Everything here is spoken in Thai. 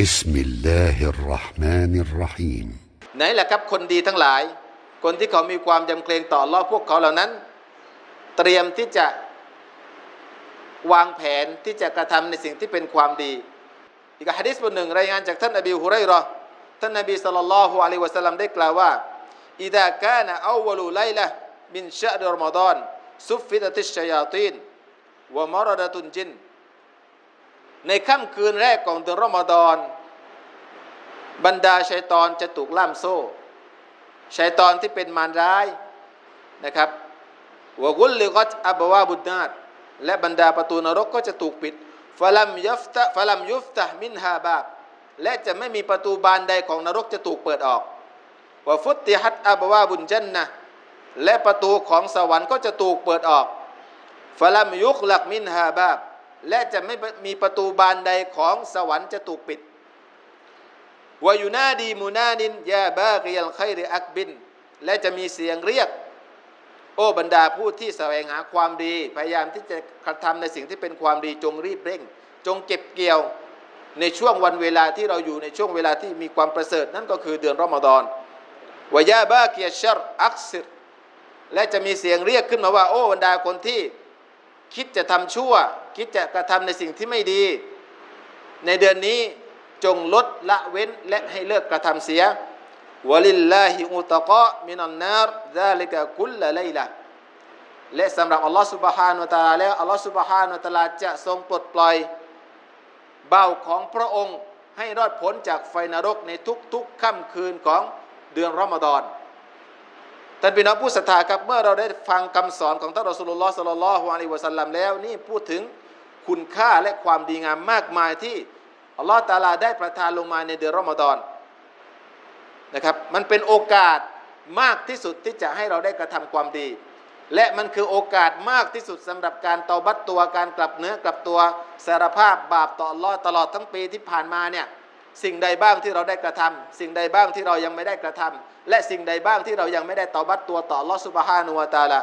بسم الله الرحمن الرحيم ไหนแหละครับคนดีทั้งหลาย คนที่เขามีความยำเกรงต่ออัลลอฮ์พวกเขาเหล่านั้น เตรียมที่จะวางแผนที่จะกระทำในสิ่งที่เป็นความดี อีกฮะดิษบทหนึ่งรายงานจากท่านอบีฮุไรเราะห์ท่านนบีสัลลัลลอฮุอะลัยฮิวะสัลลัมได้กล่าวว่าอิดะกานะอาวลุไลละมินชะรรอมฎอนซุฟฟิดะติชชัยาตีนวะมารดะตุนจิน ในค่ำคืนแรกของเดือนรอมฎอนบรรดาชัยตอนจะถูกล่ามโซ่ชัยตอนที่เป็นมารร้ายนะครับวกุลลิกัตอับวาบุดนาตและบรรดาประตูนรกก็จะถูกปิดฟลัมยุฟตะฟลัมยุฟตะมินฮาบาบและจะไม่มีประตูบานใดของนรกจะถูกเปิดออกวฟุตติฮัตอับวาบุนจันนะและประตูของสวรรค์ก็จะถูกเปิดออกฟลัมยุกลักมินฮาบาบ และจะไม่มีประตูบานใดของสวรรค์จะถูกปิดวายุนาดีมูนานินยาบาเกียลไคริอักบิน และจะมีเสียงเรียก โอ้บรรดาผู้ที่แสวงหาความดี พยายามที่จะกระทำในสิ่งที่เป็นความดีจงรีบเร่ง จงเก็บเกี่ยวในช่วงวันเวลาที่เราอยู่ในช่วงเวลาที่มีความประเสริฐนั่นก็คือเดือนรอมฎอนวายาบาเกียชัรอักซิรและจะมีเสียงเรียกขึ้นมาว่า โอ้บรรดาคนที่ คิดจะทำชั่ว คิดจะกระทำในสิ่งที่ไม่ดี ในเดือนนี้จงลดละเว้นและให้เลิกกระทำเสียวะลิลลาฮิอุตะกะมินันนารซาลิกะกุลละไลละและสำหรับอัลลอฮฺสุบฮานุตะอาลาแล้วอัลลอฮฺสุบฮานุตะอาลาจะทรงปลดปล่อยเบาของพระองค์ให้รอดพ้นจากไฟนรกในทุกๆค่ำคืนของเดือนรอมฎอน ท่านพี่น้องผู้ศรัทธาครับเมื่อเราได้ฟังคำสอนของท่านรอสูลุลลอฮ์สัลลัลลอฮุอะลัยฮิวะสัลลัมแล้วนี่พูดถึงคุณค่าและความดีงามมากมายที่อัลลอฮฺตาลาได้ประทานลงมาในเดือนรอมฎอนนะครับมันเป็นโอกาสมากที่สุดที่จะให้เราได้กระทำความดี และมันคือโอกาสมากที่สุดสำหรับการเตาบัตตัวการกลับเนื้อกลับตัวสารภาพบาปต่ออัลลอฮ์ตลอดทั้งปีที่ผ่านมาเนี่ย สิ่งใดบ้างที่เราได้กระทำสิ่งใดบ้างที่เรายังไม่ได้กระทำและสิ่งใดบ้างที่เรายังไม่ได้ตอบัตตัวต่อลอสุบฮานุวะตาละ